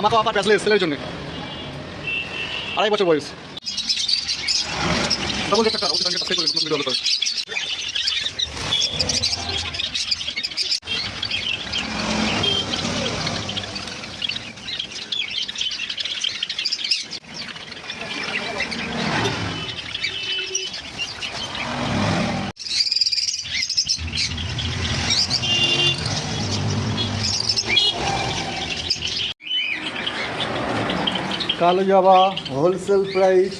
ধামাকা আপা ব্যাচলেস সেলের জন্য। আড়াই বছর বয়স। ডবল একটা কালো জবা হোলসেল প্রাইস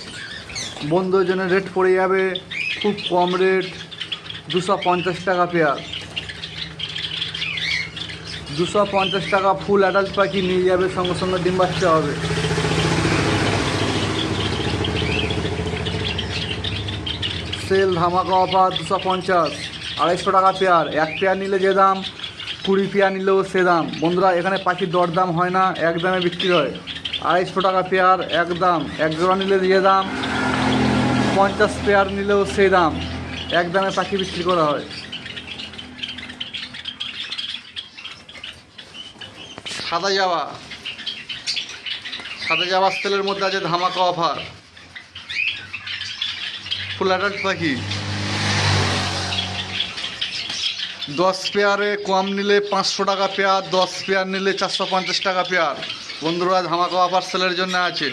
বন্ধুর জন্য রেট পড়ে যাবে, খুব কম রেট দুশো পঞ্চাশ টাকা পেয়ার। দুশো পঞ্চাশ টাকা ফুল অ্যাডাল্ট পাখি নিয়ে যাবে, সঙ্গে সঙ্গে ডিম বাচ্চা হবে। সেল ধামাকা অফার দুশো পঞ্চাশ, আড়াইশো টাকা পেয়ার। এক পেয়ার নিলে যে দাম, কুড়ি পেয়ার নিলেও সে দাম। বন্ধুরা, এখানে পাখির দরদাম হয় না, এক দামে বিক্রি হয়। আড়াইশো টাকা পেয়ার, এক দাম। এক জোড়া নিলে যে দাম, পঞ্চাশ পেয়ার নিলেও সেই দাম। এক দামে পাখি বিক্রি করা হয়। সাদা যাওয়া সাদা যাওয়া সেলের মধ্যে আছে ধামাকা অফার। ফুল অ্যাডাল্ট পাখি। দশ পেয়ারে কম নিলে পাঁচশো টাকা পেয়ার, দশ পেয়ার নিলে চারশো পঞ্চাশ টাকা পেয়ার। বন্ধুরা ধামাকা অফার সেলের জন্য আছে।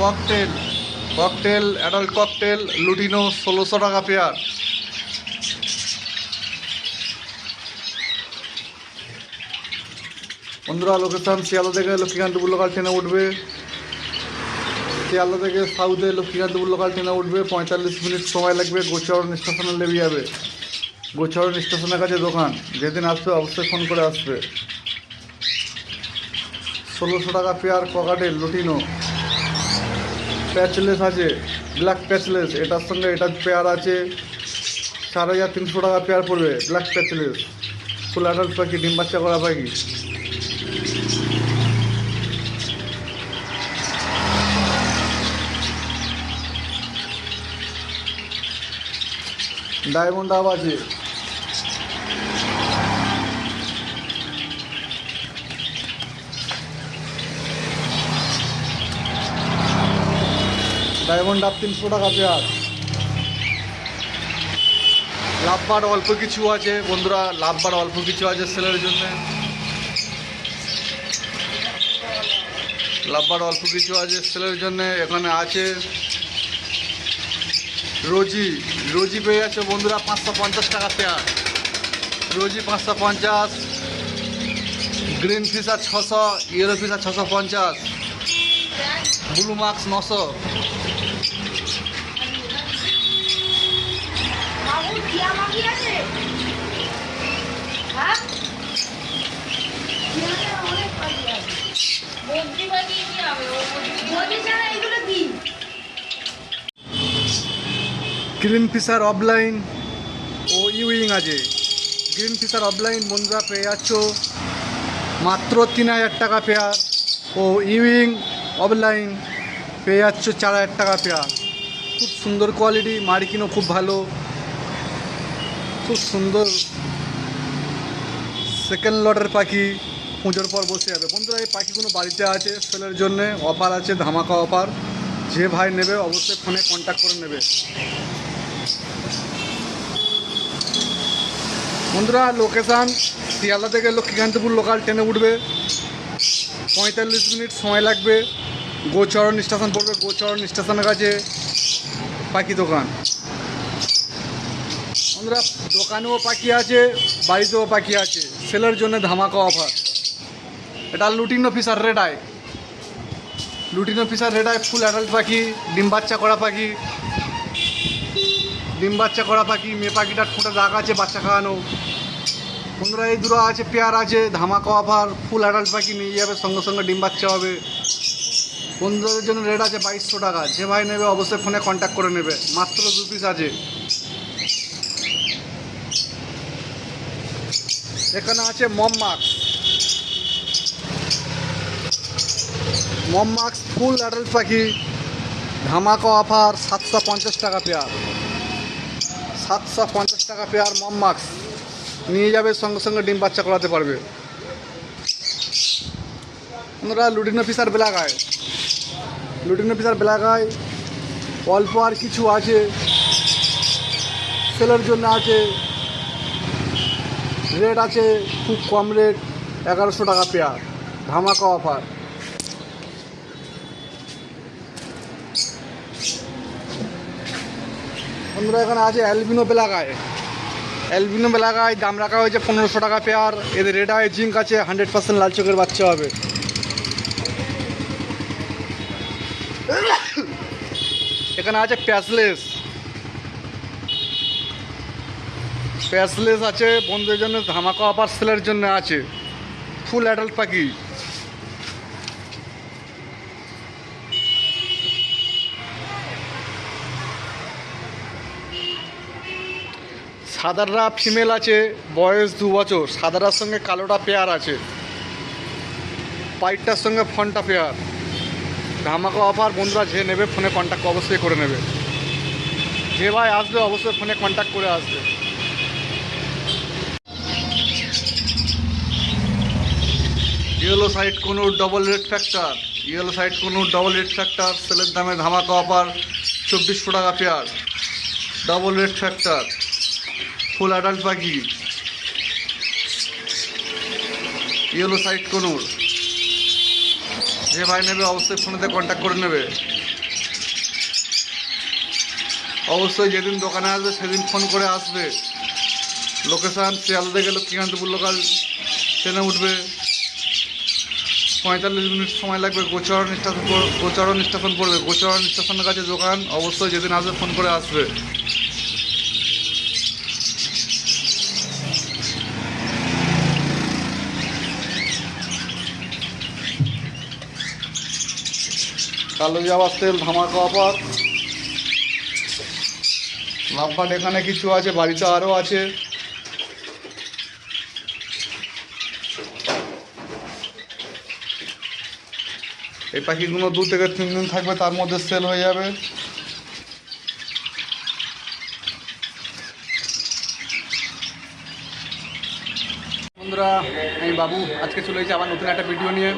Cockatiel cockatiel adult cockatiel lutino ষোলোশো টাকা পেয়ার বন্ধুরা লোকেশন শিয়ালদা থেকে লক্ষ্মীকান্তপুর লোকাল ট্রেনে উঠবে। শিয়ালদা থেকে সাউথে লক্ষ্মীকান্তপুর লোকাল ট্রেনে উঠবে। পঁয়তাল্লিশ মিনিট সময় লাগবে গোচারণ স্টেশনে লেগে যাবে। গোচারণ স্টেশনের কাছে দোকান, যেদিন আসবে অবশ্যই ফোন করে আসবে। ষোলোশো টাকা পেয়ার ককাটেল লুটিনো প্যাচলেস আছে ব্ল্যাক প্যাচলেস এটার সঙ্গে এটার পেয়ার আছে। চার হাজার তিনশো টাকা পেয়ার পড়বে ব্ল্যাক প্যাচলেস ফুল অ্যাডাল্ট পাখি, ডিম বাচ্চা করা পাখি। ডায়মন্ড আছে ডায়মন্ড আপ তিনশো টাকা পেয়ার। লাভবার অল্প কিছু আছে বন্ধুরা, লাভবার অল্প কিছু আছে সেলের জন্য। লাভবার অল্প কিছু আছে সেলের জন্য, এখানে আছে রোজি। রোজি পেয়ে যাচ্ছে বন্ধুরা পাঁচশো পঞ্চাশ টাকা পেয়ার। রোজি পাঁচশো পঞ্চাশ, গ্রিন ফিশার ছশো, ইয়েলো ফিশার ছশো পঞ্চাশ, ব্লু মার্কস নশো। হ্যাঁ? গ্রিন ফিশার অফলাইন ও ইউইং আছে। গ্রিন ফিশার অফলাইন বন্ধুরা পেয়ে যাচ্ছ। মাত্র তিন হাজার টাকা পেয়ার ও ইউইং অফলাইন পেয়ে যাচ্ছ চার হাজার টাকা পেয়ার খুব সুন্দর কোয়ালিটি, মার্কিনও খুব ভালো। খুব সুন্দর। সেকেন্ড লটের পাখি। পুজোর পর বসে যাবে। বন্ধুরা, এই পাখিগুলো বাড়িতে আছে সেলের জন্য? অফার আছে, ধামাকা অফার। যে ভাই নেবে, অবশ্যই ফোনে কন্ট্যাক্ট করে নেবে। বন্ধুরা লোকেশান শিয়ালদা থেকে লক্ষ্মীকান্তপুর লোকাল ট্রেনে উঠবে। পঁয়তাল্লিশ মিনিট সময় লাগবে। গোচরণ স্টেশন পড়বে, গোচরণ স্টেশনের কাছে পাখি দোকান। বন্ধুরা, দোকানেও পাখি আছে, বাড়িতেও পাখি আছে। সেলের জন্য ধামাকা অফার। এটা লুটিন অফিসার রেডায় লুটিন অফিসার রেডায় ফুল অ্যাডাল্ট পাখি, ডিম বাচ্চা করা পাখি। ডিম বাচ্চা করা পাখি, মেয়ে পাখিটার ঠোঁটে দাগ আছে বাচ্চা খাওয়ানো। বন্ধুরা, এই দুটো আছে, পেয়ার আছে, ধামাকা অফার ফুল অ্যাডাল্ট পাখি নিয়ে যাবে, সঙ্গে সঙ্গে ডিম বাচ্চা হবে। বন্ধুদের জন্য রেট আছে বাইশশো টাকা। যে ভাই নেবে, অবশ্যই ফোনে কন্ট্যাক্ট করে নেবে। মাত্র দু পিস আছে। এখানে আছে মম মাক্স মমমাক্স ফুল অ্যাডাল্ট পাখি, ধামাকা অফার সাতশো পঞ্চাশ টাকা পেয়ার সাতশো পঞ্চাশ টাকা পেয়ার মমমাক্স নিয়ে যাবে সঙ্গে সঙ্গে ডিম বাচ্চা করাতে পারবে। আমরা লুডিনো পিসার বেলাগায়। লুডিনো পিসার বেলাগায়। অল্প আর কিছু আছে। সেলের জন্য আছে। রেট আছে খুব কম রেট, এগারোশো টাকা পেয়ার ধামাকা অফার বন্ধুরা এখানে আছে অ্যালবিনো বেলাগায়। অ্যালবিনো বেলাগায় দাম রাখা হয়েছে পনেরোশো টাকা পেয়ার। এদের রেড আয় জিঙ্ক আছে হান্ড্রেড পার্সেন্ট লাল চোখের বাচ্চা হবে। এখানে আছে প্যাসলেস। প্যাসলেস আছে, বন্ধুদের জন্য ধামাকা অফার সেলের জন্য আছে। ফুল অ্যাডাল্ট পাখি। সাদাররা ফিমেল আছে বয়স দু বছর। সাদারার সঙ্গে কালোটা পেয়ার আছে। পাইটটার সঙ্গে ফোনটা পেয়ার ধামাকা অফার বন্ধুরা যে নেবে ফোনে কন্ট্যাক্ট অবশ্যই করে নেবে। যে ভাই আসবে অবশ্যই ফোনে কন্ট্যাক্ট করে আসবে। Yellow side conure double red factor yellow side conure double red factor সেলের দামে ধামাকা অফার চব্বিশশো টাকা pair double red factor full adult পাখি। ইয়েলো সাইড কোনোর যে ভাই নেবে, অবশ্যই ফোনেতে কন্ট্যাক্ট করে নেবে। অবশ্যই যেদিন দোকানে আসবে, সেদিন ফোন করে আসবে। লোকেশান শিয়ালদা গেলে লক্ষ্মীকান্তপুর লোকাল ট্রেনে উঠবে। পঁয়তাল্লিশ মিনিট সময় লাগবে, গোচরণ স্টেশন গোচরণ স্টেশন পড়বে। গোচরণ স্টেশনের কাছে দোকান, অবশ্যই যেদিন আসবে ফোন করে আসবে। কালো যাওয়ার তেল ধামাকা অফার। লাভবাট এখানে কিছু আছে, বাড়িতে আরও আছে। এই পাখিগুলো দু থেকে তিন দিন থাকবে, তার মধ্যে সেল হয়ে যাবে। বন্ধুরা আমি বাবু, আজকে চলে এসেছি আবার নতুন একটা ভিডিও নিয়ে।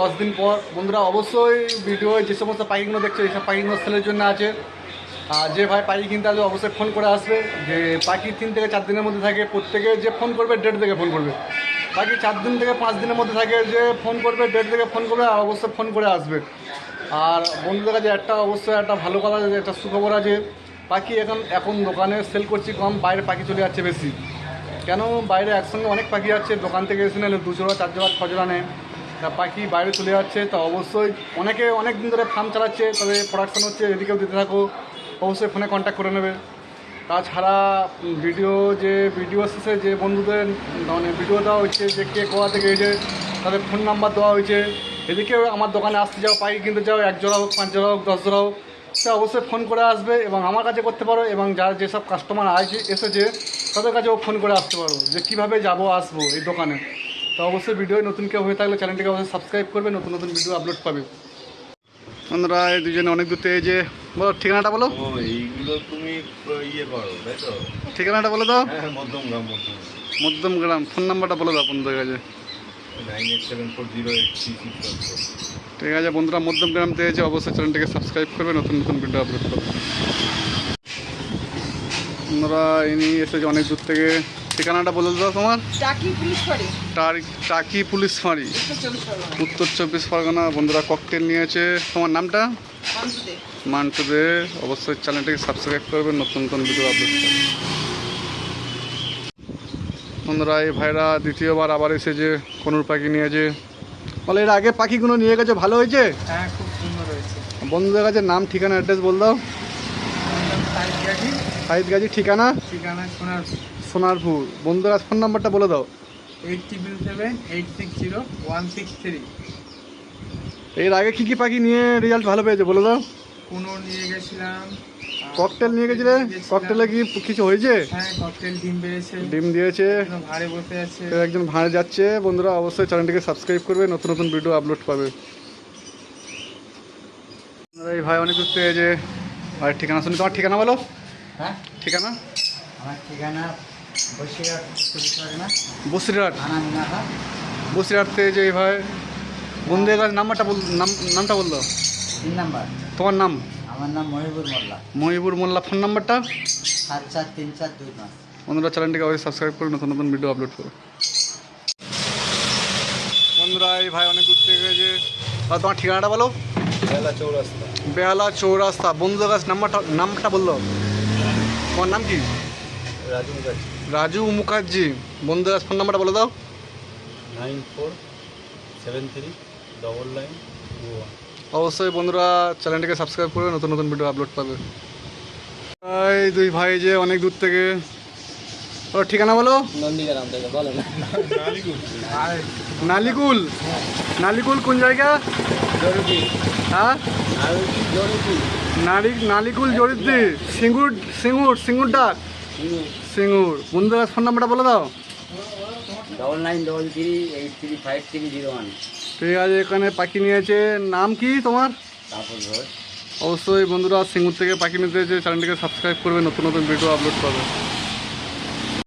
দশ দিন পর বন্ধুরা অবশ্যই ভিডিও যে সমস্ত পাখিগুলো দেখছ এইসব পাখিগুলো সেলের জন্য আছে। আর যে ভাই পাখি কিনতে আসবে, অবশ্যই ফোন করে আসবে। যে পাখি তিন থেকে চার দিনের মধ্যে থাকে, প্রত্যেকে যে ফোন করবে ডেট থেকে ফোন করবে। বাকি চার দিন থেকে পাঁচ দিনের মধ্যে থাকে, যে ফোন করবে ডেট থেকে ফোন করবে, আর অবশ্যই ফোন করে আসবে। আর বন্ধুদের কাছে একটা, অবশ্যই একটা ভালো কথা যে একটা সুখবর আছে। পাখি এখন এখন দোকানে সেল করছি কম, বাইরে পাখি চলে যাচ্ছে বেশি। কেন? বাইরে একসঙ্গে অনেক পাখি আছে দোকান থেকে এসে নিলে দু জোড়া চার জোড়া ছ জোড়া নেয়। পাখি বাইরে চলে যাচ্ছে, তা অবশ্যই অনেকে অনেক দিন ধরে ফার্ম চালাচ্ছে, তবে প্রোডাকশন হচ্ছে, এদিকেও দিতে থাকো, অবশ্যই ফোনে কন্ট্যাক্ট করে নেবে। তাছাড়া ভিডিও যে ভিডিও শেষে যে বন্ধুদের মানে ভিডিও দেওয়া হয়েছে, যে কে কোয়া থেকে যে তাদের ফোন নাম্বার দেওয়া হয়েছে, এদিকেও আমার দোকানে আসতে যাও, পাখি কিনতে যাও, এক জোড়া হোক, পাঁচ জোড়া হোক, দশ জোড়া হোক, সে অবশ্যই ফোন করে আসবে এবং আমার কাছে করতে পারো এবং যার যেসব কাস্টমার আছে এসেছে তাদের কাছেও ফোন করে আসতে পারো, যে কীভাবে যাব, আসব এই দোকানে। তো অবশ্যই ভিডিও নতুন কেউ হয়ে থাকলে চ্যানেলটিকে অবশ্যই সাবস্ক্রাইব করবে নতুন নতুন ভিডিও আপলোড পাবে। বন্ধুরা এই দুজনে অনেক দূর থেকে এই যে বলো ঠিকানাটা বলো। এইগুলো তুমি ইয়ে করো তাই তো? ঠিকানাটা বলে দাও। হ্যাঁ মধ্যমগ্রাম মধ্যম মধ্যম গ্রাম ফোন নাম্বারটা বলো দাও বন্ধুদের কাছে। Nine eight seven four zero eight three six ঠিক আছে বন্ধুরা মধ্যম গ্রাম থেকে যে অবশ্যই চ্যানেলটিকে সাবস্ক্রাইব করবে নতুন নতুন ভিডিও আপলোড করবে। বন্ধুরা ইনি এসেছে অনেক দূর থেকে। ঠিকানাটা বলে দাও তোমার। টাকি পুলিশ ফাঁড়ি। উত্তর চব্বিশ পরগনা। বন্ধুরা ককটেল নিয়েছে। তোমার নামটা? মান্টু দে অবশ্যই চ্যানেলটিকে সাবস্ক্রাইব করবে নতুন নতুন ভিডিও আপলোড করবে। বন্ধুরা এই ভাইরা দ্বিতীয়বার আবার এসেছে কনুর পাখি নিয়েছে। বলে এর আগে পাখিগুলো নিয়ে গেছে ভালো হয়েছে? হ্যাঁ খুব সুন্দর হয়েছে। বন্ধুদের কাছে নাম ঠিকানা অ্যাড্রেস বল দাও। সাইদ গাজী। ঠিকানা? ঠিকানা শোনার সোনারপুর। বন্ধুদের কাছে ফোন নাম্বারটা বলে দাও। Eight triple seven eight six zero one six three এর আগে কী কী পাখি নিয়ে রেজাল্ট ভালো পেয়েছে বলে দাও। কোনো নিয়ে গেছিলাম ককটেল নিয়ে গেছিলে? ককটেলে কি কিছু হয়েছে? হ্যাঁ ডিম দিয়েছে। একজন ভাড়ে যাচ্ছে। বন্ধুরা অবশ্যই চ্যানেলটিকে সাবস্ক্রাইব করবে। নতুন নতুন ভিডিও আপলোড পাবে। বন্ধুরা, এই ভাই অনেক দূর থেকে যে ভাইয়ের ঠিকানা শুনি। তোমার ঠিকানা বলো। হ্যাঁ? ঠিকানা? আমার ঠিকানা বসিরহাট পুলিশ না? বসিরহাট? থানা মিনাখা বসিরহাট থেকে যে ভাই বন্ধুদের কাছে নাম্বারটা বল নাম নামটা বলল। তিন নাম্বার। তোমার নাম? আমার নাম মহিবুর মোল্লা। মহিবুর মোল্লা ফোন নাম্বারটা? সাত চার তিন চার দুই পাঁচ। বন্ধুরা চ্যানেলটিকে অবশ্যই সাবস্ক্রাইব করে নতুন নতুন ভিডিও আপলোড করো। বন্ধুরা এই ভাই অনেক দূর থেকে যে আর তোমার ঠিকানাটা বলো? বেহালা চৌরাস্তা। বেহালা চৌরাস্তা বন্ধুদের কাছে নাম্বারটা নামটা বলল। তোমার নাম কি? রাজু মুখার্জি রাজু মুখার্জি বন্ধুদের কাছে ফোন নাম্বারটা বলে দাও। Nine four seven three double nine two one. অবশ্যই বন্ধুরা চ্যানেলটিকে সাবস্ক্রাইব করে নতুন নতুন ভিডিও আপলোড পাবে। এই দুই ভাই যে অনেক দূর থেকে। ওর ঠিকানা বলো? নালিকুল। নালিকুল? কোন জায়গা? হ্যাঁ? নালিকুল জড়িদ্দি সিঙ্গুর সিঙ্গুর সিঙ্গুর। ডাক সিঙ্গুর। বন্ধুদের ফোন নাম্বারটা বলে দাও। Double nine double three eight three five three zero one ঠিক আছে এখানে পাখি নিয়েছে। নাম কি তোমার? অবশ্যই বন্ধুরা সিঙ্গুর থেকে পাখি নিতে চ্যানেলটিকে সাবস্ক্রাইব করবে নতুন নতুন ভিডিও আপলোড পাবে।